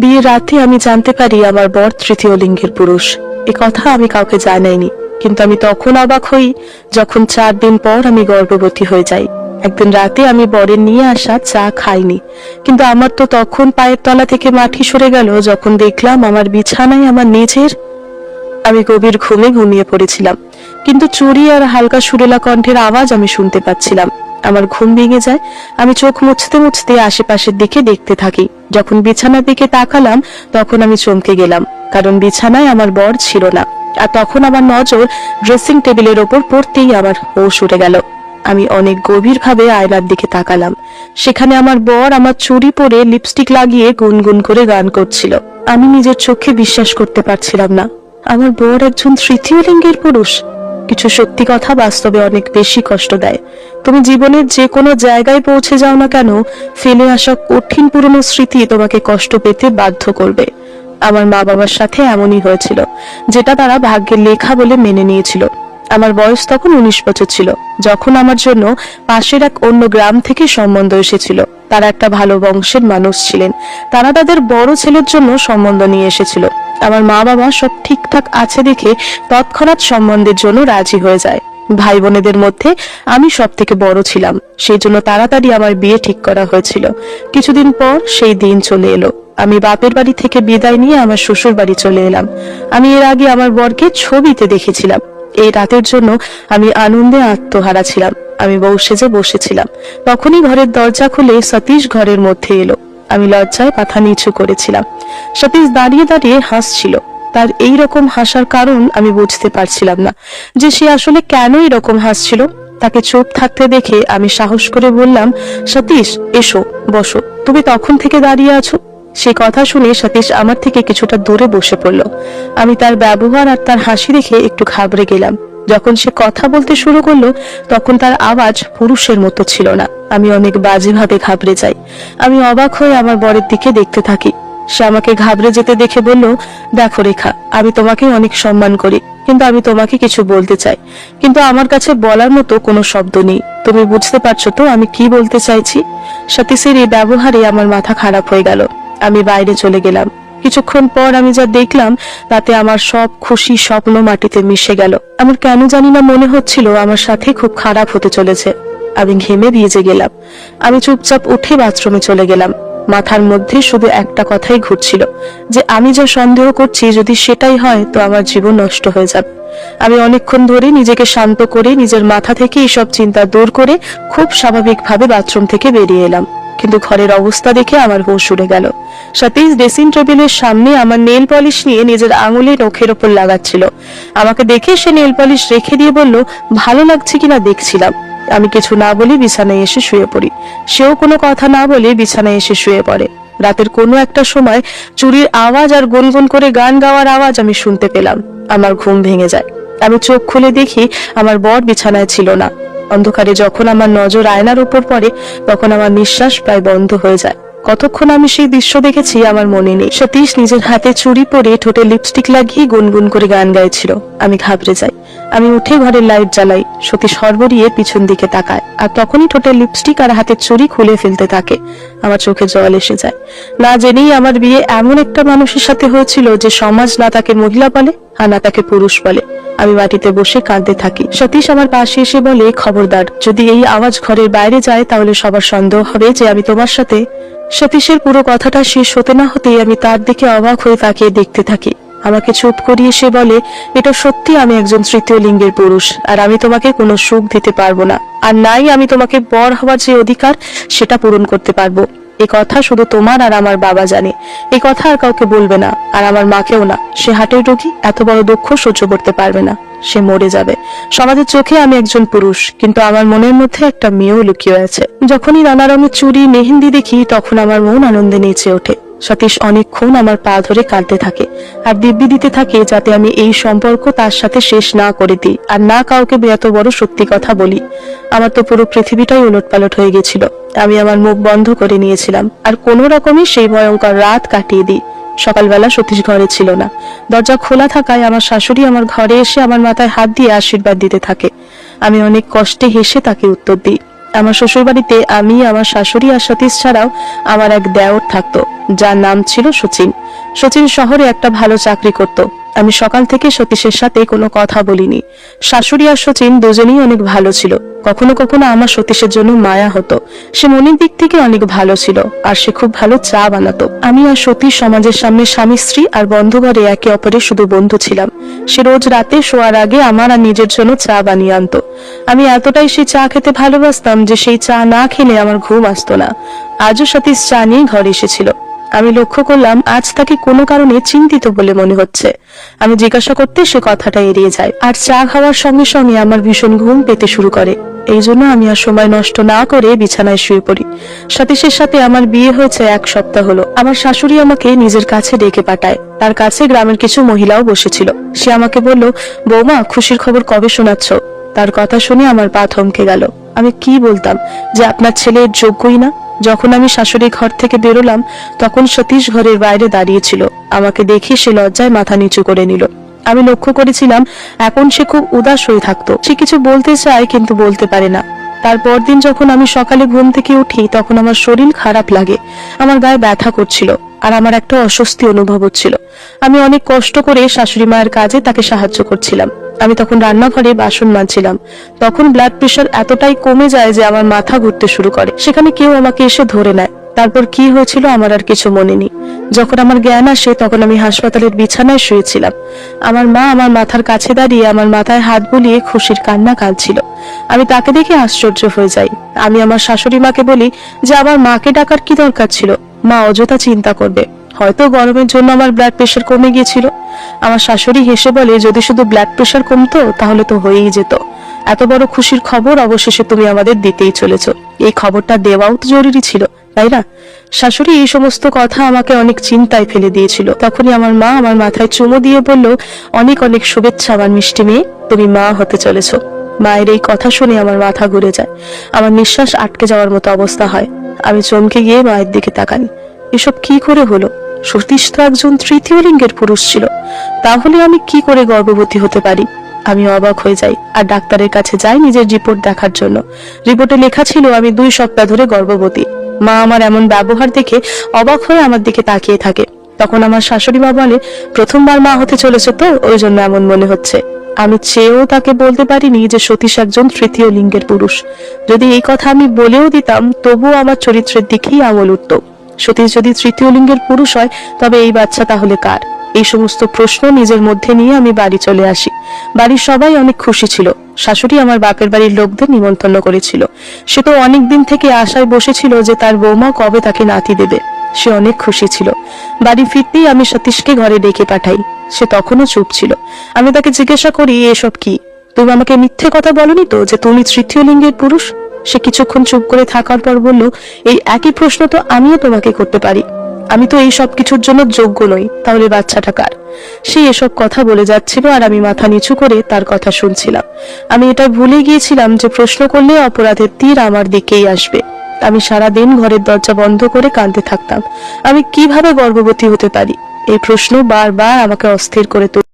বিয়ের রাতে আমি জানতে পারি আমার বর তৃতীয় লিঙ্গের পুরুষ। এ কথা আমি কাউকে জানাইনি, কিন্তু আমি তখন অবাক হই যখন চার দিন পর আমি গর্ভবতী হয়ে যাই। একদিন রাতে আমি বরের নিয়ে আসা চা খাইনি, কিন্তু আমার তো তখন পায়ের তলা থেকে মাটি সরে গেল যখন দেখলাম আমার বিছানায় আমার নিজের আমি গভীর ঘুমে ঘুমিয়ে পড়েছিলাম, কিন্তু চুরি আর হালকা সুরেলা কণ্ঠের আওয়াজ আমি শুনতে পাচ্ছিলাম। আমার ঘুম ভেঙে যায়, আমি চোখ মুছতে মুছতে আশেপাশের দিকে দেখতে থাকি। যখন বিছানার দিকে তাকালাম, তখন আমি চমকে গেলাম, কারণ বিছানায় আমার বর ছিল না। আর তখন আমার নজর ড্রেসিং টেবিলের ওপর পড়তেই আমার হোশ উঠে গেল। আমি অনেক গভীরভাবে আয়নার দিকে তাকালাম। সেখানে আমার বর আমার চুরি পরে লিপস্টিক লাগিয়ে গুনগুন করে গান করছিল। আমি নিজের চোখে বিশ্বাস করতে পারছিলাম না। আমার বর একজন তৃতীয় লিঙ্গের পুরুষ। কিছু সত্যি কথা বাস্তবে অনেক বেশি কষ্ট দেয়। তুমি জীবনের যে কোনো জায়গায় পৌঁছে যাও না কেন, ফেলে আসা কঠিন পুরনো স্মৃতি তোমাকে কষ্ট পেতে বাধ্য করবে। আমার মা বাবার সাথে এমনই হয়েছিল, যেটা তারা ভাগ্যের লেখা বলে মেনে নিয়েছিল। আমার বয়স তখন উনিশ বছর ছিল। যখন আমার জন্য পাশের এক অন্য গ্রাম থেকে সম্বন্ধ এসেছিল। তারা একটা ভালো বংশের মানুষ ছিলেন। তারা তাদের বড় ছেলের জন্য সম্বন্ধ নিয়ে এসেছিল। আমার মা বাবা সব ঠিকঠাক আছে দেখে তৎক্ষণাৎ সম্বন্ধের জন্য রাজি হয়ে যায়। ভাই বোনেদের মধ্যে আমি সব থেকে বড় ছিলাম। সেই জন্য তাড়াতাড়ি আমার বিয়ে ঠিক করা হয়েছিল। কিছুদিন পর সেই দিন চলে এলো। আমি বাপের বাড়ি থেকে বিদায় নিয়ে আমার শ্বশুর বাড়ি চলে এলাম। আমি এর আগে আমার বরকে ছবিতে দেখেছিলাম। এই রাতের জন্য আমি আনন্দে আত্মহারা ছিলাম। আমি বউ সেজে বসেছিলাম। তখনই ঘরের দরজা খুলে সতীশ ঘরের মধ্যে এলো। আমি লজ্জায় মাথা নিচু করেছিলাম। সতীশ দাঁড়িয়ে দাঁড়িয়ে হাসছিল। তার এই রকম হাসার কারণ আমি বুঝতে পারছিলাম না। যে সে আসলে কেন এরকম হাসছিল, তাকে চুপ থাকতে দেখে আমি সাহস করে বললাম, সতীশ, এসো, বসো। তুমি তখন থেকে দাঁড়িয়ে আছো? সেই কথা শুনে সতীশ আমার থেকে কিছুটা দূরে বসে পড়ল। আমি তার ব্যবহার আর তার হাসি দেখে একটু ঘাবড়ে গেলাম। যখন সে কথা বলতে শুরু করল, তখন তার আওয়াজ পুরুষের মতো ছিল না। আমি অনেক বাজেভাবে ঘাবড়ে যাই। আমি অবাক হয়ে আমার বরের দিকে দেখতে থাকি। সে আমাকে ঘাবড়ে যেতে দেখে বলল, দেখো রেখা, আমি তোমাকে অনেক সম্মান করি, কিন্তু আমি তোমাকে কিছু বলতে চাই। কিন্তু আমার কাছে বলার মতো কোনো শব্দ নেই। তুমি বুঝতে পারছ তো আমি কি বলতে চাইছি? সতীশের এই ব্যবহারে আমার মাথা খারাপ হয়ে গেল। আমি বাইরে চলে গেলাম। কিছুক্ষণ পর আমি যা দেখলাম, তাতে আমার সব খুশি স্বপ্ন মাটিতে মিশে গেল। আমার কেন জানি না মনে হচ্ছিল আমার সাথে খুব খারাপ হতে চলেছে। আমি ঘেমে ভিজে গেলাম। আমি চুপচাপ উঠে বাথরুমে চলে গেলাম। মাথার মধ্যে শুধু একটা কথাই ঘুরছিল, যে আমি যা সন্দেহ করছি যদি সেটাই হয়, তো আমার জীবন নষ্ট হয়ে যাবে। আমি অনেকক্ষণ ধরে নিজেকে শান্ত করে নিজের মাথা থেকে এইসব চিন্তা দূর করে খুব স্বাভাবিকভাবে বাথরুম থেকে বেরিয়ে এলাম। কিন্তু ঘরের অবস্থা দেখে আমার হুঁশ উড়ে গেল। সতীশ ড্রেসিং টেবিলের সামনে আমার নেল পলিশ নিয়ে নিজের আঙুলে নখের ওপর লাগাচ্ছিল। আমাকে দেখে সে নেল পলিশ রেখে দিয়ে বলল, ভালো লাগছে কিনা দেখছিলাম। আমি কিছু না বলে বিছানায় এসে শুয়ে পড়ি। সেও কোনো কথা না বলে বিছানায় এসে শুয়ে পড়ে। রাতের কোনো একটা সময় চুরির আওয়াজ আর গুনগুন করে গান গাওয়ার আওয়াজ আমি শুনতে পেলাম। আমার ঘুম ভেঙে যায়। আমি চোখ খুলে দেখি আমার বর বিছানায় ছিল না। অন্ধকারে যখন আমার নজর আয়নার উপর পড়ে, তখন আমার নিঃশ্বাস প্রায় বন্ধ হয়ে যায়। কতক্ষণ আমি সেই দৃশ্য দেখেছি, আমার মনে নেই। সতীশ নিজের হাতে চুরি পরে ঠোঁটে লিপস্টিক লাগিয়ে গুনগুন করে গান গাইছিল। আমি ঘাবড়ে যাই। আমি উঠে ঘরের লাইট জ্বালাই। সতীশ সর্বরিয়ে পিছন দিকে তাকায়। আর তখনই ঠোঁটে লিপস্টিক আর হাতের চুরি খুলে ফেলতে থাকে। আমার চোখে জল এসে যায়। না জেনেই আমার বিয়ে এমন একটা মানুষের সাথে হয়েছিল যে সমাজ না তাকে মহিলা বলে আর না তাকে পুরুষ বলে। আমি মাটিতে বসে কাঁদতে থাকি। সতীশ আমার পাশে এসে বলে, খবরদার, যদি এই আওয়াজ ঘরের বাইরে যায়, তাহলে সবার সন্দেহ হবে যে আমি তোমার সাথে। সতীশের পুরো কথাটা শেষ হতে না হতেই আমি তার দিকে অবাক হয়ে তাকিয়ে দেখতে থাকি। আমাকে চুপ করিয়ে সে বলে, এটা সত্যি আমি একজন তৃতীয় লিঙ্গের পুরুষ, আর আমি তোমাকে কোনো সুখ দিতে পারব না। আর নাই আমি তোমাকে বর হওয়ার যে অধিকার, সেটা পূরণ করতে পারব। এ কথা শুধু তোমার আর আমার বাবা জানে। এ কথা আর কাউকে বলবে না, আর আমার মাকেও না। সে হাটের রোগী, এত বড় দুঃখ সহ্য করতে পারবে না। সে মরে যাবে। সমাজের চোখে আমি একজন পুরুষ, কিন্তু আমার মনের মধ্যে একটা মেয়েও লুকিয়ে আছে। যখনই নানা রঙের চুরি মেহেন্দি দেখি, তখন আমার মন আনন্দে নেচে ওঠে। সতীশ অনেকক্ষণ আমার পা ধরে কাঁদতে থাকে আর দিব্যি দিতে থাকে যাতে আমি এই সম্পর্ক তার সাথে শেষ না করে দিই আর না কাউকে এত বড় সত্যি কথা বলি। আমার তো পুরো পৃথিবীটাই উলটপালট হয়ে গেছিল। আমি আমার মুখ বন্ধ করে নিয়েছিলাম আর কোনো রকমই সেই ভয়ঙ্কর রাত কাটিয়ে দিই। সকালবেলা সতীশ ঘরে ছিল না। দরজা খোলা থাকায় আমার শাশুড়ি আমার ঘরে এসে আমার মাথায় হাত দিয়ে আশীর্বাদ দিতে থাকে। আমি অনেক কষ্টে হেসে তাকে উত্তর দিই। আমার শ্বশুরবাড়িতে আমি, আমার শাশুড়ি আর সতীশ ছাড়াও আমার এক দেওর থাকতো, যার নাম ছিল সচিন। সচিন শহরে একটা ভালো চাকরি করত। আমি সকাল থেকে সতীশের সাথে কোনো কথা বলিনি। শাশুড়ি আর সচিন দুজনেই অনেক ভালো ছিল। কখনো কখনো আমার সতীশের জন্য মায়া হতো। সে মনের দিক থেকে অনেক ভালো ছিল, আর সে খুব ভালো চা বানাতো। আমি আর সতীশ সমাজের সামনে স্বামী, স্ত্রী আর বন্ধু ঘরে একে অপরের শুধু বন্ধু ছিলাম। সে রোজ রাতে শোয়ার আগে আমার আর নিজের জন্য চা বানিয়ে আনতো। আমি এতটাই সেই চা খেতে ভালোবাসতাম যে সেই চা না খেলে আমার ঘুম আসতো না। আজও সতীশ চা নিয়ে ঘরে এসেছিল। আমি লক্ষ্য করলাম, আজ তাকে কোনো কারণে চিন্তিত বলে মনে হচ্ছে। আমি জিজ্ঞাসা করতে সে কথাটা এড়িয়ে যায়। আর চা খাওয়ার সঙ্গে সঙ্গে আমার ভীষণ ঘুম পেতে শুরু করে। এই জন্য আমি আর সময় নষ্ট না করে বিছানায় শুয়ে পড়ি। সতীশের সাথে আমার বিয়ে হয়েছে এক সপ্তাহ হলো। আমার শাশুড়ি আমাকে নিজের কাছে ডেকে পাঠায়। তার কাছে গ্রামের কিছু মহিলাও বসেছিল। সে আমাকে বলল, বৌমা, খুশির খবর কবে শোনাচ্ছ? তার কথা শুনে আমার পা থমকে গেল। আমি কি বলতাম যে আপনার ছেলে যোগ্যই না? যখন আমি শাশুড়ি ঘর থেকে বেরোলাম, তখন সতীশ ঘরের বাইরে দাঁড়িয়েছিল আমাকে দেখে সে লজ্জায় মাথা নিচু করে নিল। আমি লক্ষ্য করেছিলাম, এখন সে খুব উদাস হয়ে থাকতো। সে কিছু বলতে চায় কিন্তু বলতে পারে না। তারপর দিন যখন আমি সকালে ঘুম থেকে উঠি, তখন আমার শরীর খারাপ লাগে। আমার গায়ে ব্যথা করছিল আর আমার একটা অস্বস্তি অনুভব হচ্ছিল। আমি অনেক কষ্ট করে শাশুড়ি মায়ের কাজে তাকে সাহায্য করছিলাম। আমি তখন রান্নাঘরে বাসন মাজছিলাম। তখন ব্লাড প্রেশার এতটাই কমে যায় যে আমার মাথা ঘুরতে শুরু করে। সেখানে কেউ আমাকে এসে ধরে নেয়। তারপর কি হয়েছিল আমার আর কিছু মনে নেই। যখন আমার জ্ঞান আসে, তখন আমি হাসপাতালের বিছানায় শুয়েছিলাম। আমার মা আমার মাথার কাছে দাঁড়িয়ে আমার মাথায় হাত বুলিয়ে খুশির কান্না কাঁদছিল। আমি তাকে দেখে আশ্চর্য হয়ে যাই। আমি আমার শাশুড়ি মাকে বলি যে, আমার মাকে ডাকার কি দরকার ছিল? মা অযথা চিন্তা করবে। হয়তো গরমের জন্য আমার ব্লাড প্রেশার কমে গিয়েছিল। আমার শাশুড়ি হেসে বলে, যদি শুধু ব্লাড প্রেশার কমতো, তাহলে তো হয়েই যেত। এত বড় খুশির খবর অবশেষে তুমি আমাদের দিতেই চলেছ। এই খবরটা দেওয়াও তো জরুরি ছিল, তাই না? শাশুড়ি এই সমস্ত কথা আমাকে অনেক চিন্তায় ফেলে দিয়েছিল। তখনই আমার মা আমার মাথায় চুমো দিয়ে বলল, অনেক অনেক শুভেচ্ছা আমার মিষ্টি মেয়ে, তুমি মা হতে চলেছ। মায়ের এই কথা শুনে আমার মাথা ঘুরে যায়। আমার নিঃশ্বাস আটকে যাওয়ার মতো অবস্থা হয়। আমি চমকে গিয়ে মায়ের দিকে তাকাই। এসব কি করে হলো? সতীশ তো একজন তৃতীয় লিঙ্গের পুরুষ ছিল। তাহলে আমি কি করে গর্ভবতী হতে পারি? আমি অবাক হয়ে যাই আর ডাক্তারের কাছে যাই নিজের রিপোর্ট দেখার জন্য। রিপোর্টে লেখা ছিল, আমি দুই সপ্তাহ ধরে গর্ভবতী। মা আমার এমন ব্যবহার দেখে অবাক হয়ে আমার দিকে তাকিয়ে থাকে। তখন আমার শাশুড়ি মা বলে, প্রথমবার মা হতে চলেছে তো, ওই জন্য এমন মনে হচ্ছে। আমি চেয়েও তাকে বলতে পারিনি যে সতীশ একজন তৃতীয় লিঙ্গের পুরুষ। যদি এই কথা আমি বলেও দিতাম, তবুও আমার চরিত্রের দিকেই আঙুল উঠত। সতীশ যদি তৃতীয় লিঙ্গের পুরুষ হয়, তবে এই বাচ্চা তাহলে কার? এই সমস্ত প্রশ্ন নিজের মধ্যে নিয়ে আমি বাড়ি চলে আসি। বাড়ির সবাই অনেক খুশি ছিল। শাশুড়ি আমার বাপের বাড়ির লোকদের নিমন্ত্রণ করেছিল। সে তো অনেক দিন থেকে আশায় বসেছিল যে তার বৌমা কবে তাকে নাতি দেবে। সে অনেক খুশি ছিল। বাড়ি ফিরতেই আমি সতীশকে ঘরে ডেকে পাঠাই। সে তখনও চুপ ছিল। আমি তাকে জিজ্ঞাসা করি এসব কি? তুমি আমাকে মিথ্যে কথা বলনি তো যে তুমি তৃতীয় লিঙ্গের পুরুষ? সে কিছুক্ষণ চুপ করে থাকার পর বলল, এই একই প্রশ্ন তো আমিও তোমাকে করতে পারি। আমি তো এই সব কিছুর জন্য যোগ্য নই, তাহলে বাচ্চাটা কার? সে এসব কথা বলে যাচ্ছিল আর আমি মাথা নিচু করে তার কথা শুনছিলাম। আমি এটা ভুলে গিয়েছিলাম যে প্রশ্ন করলে অপরাধের তীর আমার দিকেই আসবে। আমি সারা দিন ঘরের দরজা বন্ধ করে কাঁদতে থাকতাম। আমি কীভাবে গর্ভবতী হতে পারি? এই প্রশ্ন বারবার আমাকে অস্থির করে তুল